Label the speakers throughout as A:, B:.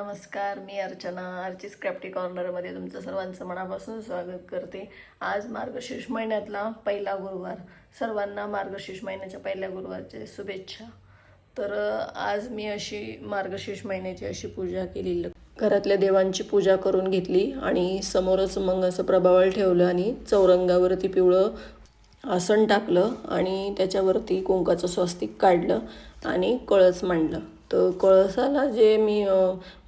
A: नमस्कार मी अर्चना. आर्ची क्राफ्टी कॉर्नरमध्ये तुमचं सर्वांचं मनापासून स्वागत करते. आज मार्गशीर्ष महिन्यातला पहिला गुरुवार. सर्वांना मार्गशीर्ष महिन्याच्या पहिल्या गुरुवारचे शुभेच्छा. तर आज मी अशी मार्गशीर्ष महिन्याची अशी पूजा केली घरातल्या देवांची पूजा करून घेतली आणि समोरच मग असं प्रभावळ ठेवलं आणि चौरंगावरती पिवळं आसन टाकलं आणि त्याच्यावरती कुंकाचं स्वस्तिक काढलं आणि कळस मांडलं. तर कळसाला जे मी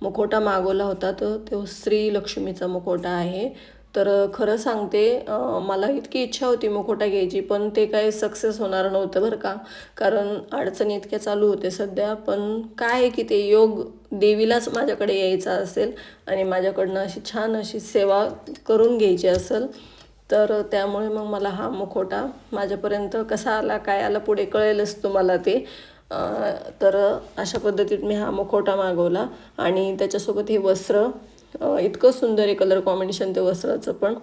A: मुखोटा मागवला होता तर तो श्री लक्ष्मीचा मुखोटा आहे. तर खरं सांगते मला इतकी इच्छा होती मुखोटा घ्यायची पण ते काय सक्सेस होणार नव्हतं बरं का. कारण अडचणी इतक्या चालू होते सध्या पण काय आहे की ते योग देवीलाच माझ्याकडे यायचा असेल आणि माझ्याकडनं अशी छान अशी सेवा करून घ्यायची असेल तर त्यामुळे मग मला हा मुखोटा माझ्यापर्यंत कसा आला काय आला पुढे कळेलच तुम्हाला ते. तर अशा पद्धतीत मी हा मुखवटा मागवला आणि त्याच्यासोबत हे वस्त्र इतकं सुंदर आहे कलर कॉम्बिनेशन ते वस्त्राचं पण.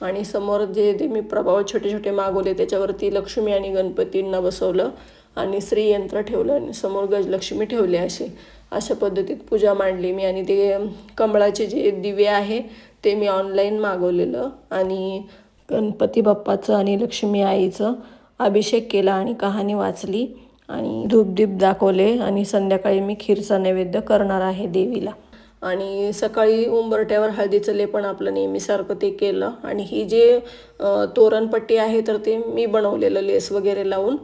A: आणि समोर जे ते मी प्रभाव छोटे छोटे मागवले त्याच्यावरती लक्ष्मी आणि गणपतींना बसवलं आणि श्रीयंत्र ठेवलं आणि समोर गजलक्ष्मी ठेवले असे अशा पद्धतीत पूजा मांडली मी आणि ते कमळाचे जे दिवे आहे ते मी ऑनलाईन मागवलेलं आणि गणपती बाप्पाचं आणि लक्ष्मी आईचं अभिषेक केला आणि कहाणी वाचली. आणि धूपदीप दाखवले आणि संध्याकाळी मी खीरचा नैवेद्य करणार आहे देवीला. आणि सकाळी उंबरट्यावर हळदीचं लेपण आपलं नेहमीसारखं ते केलं. आणि ही जे तोरणपट्टी आहे तर ते मी बनवलेलं लेस वगैरे लावून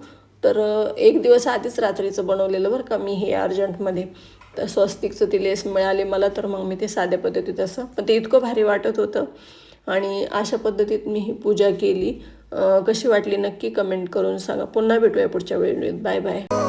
A: तर एक दिवस आधीच रात्रीचं बनवलेलं बरं का मी हे अर्जंटमध्ये. तर स्वस्तिकचं ती लेस मिळाली मला तर मग मी ते साध्या पद्धतीत असं पण ते इतकं भारी वाटत होतं. आणि अशा पद्धतीत मी ही पूजा केली. कशी वाटली नक्की कमेंट करून सांगा. पुन्हा भेटूया पुढच्या वेळी. Bye bye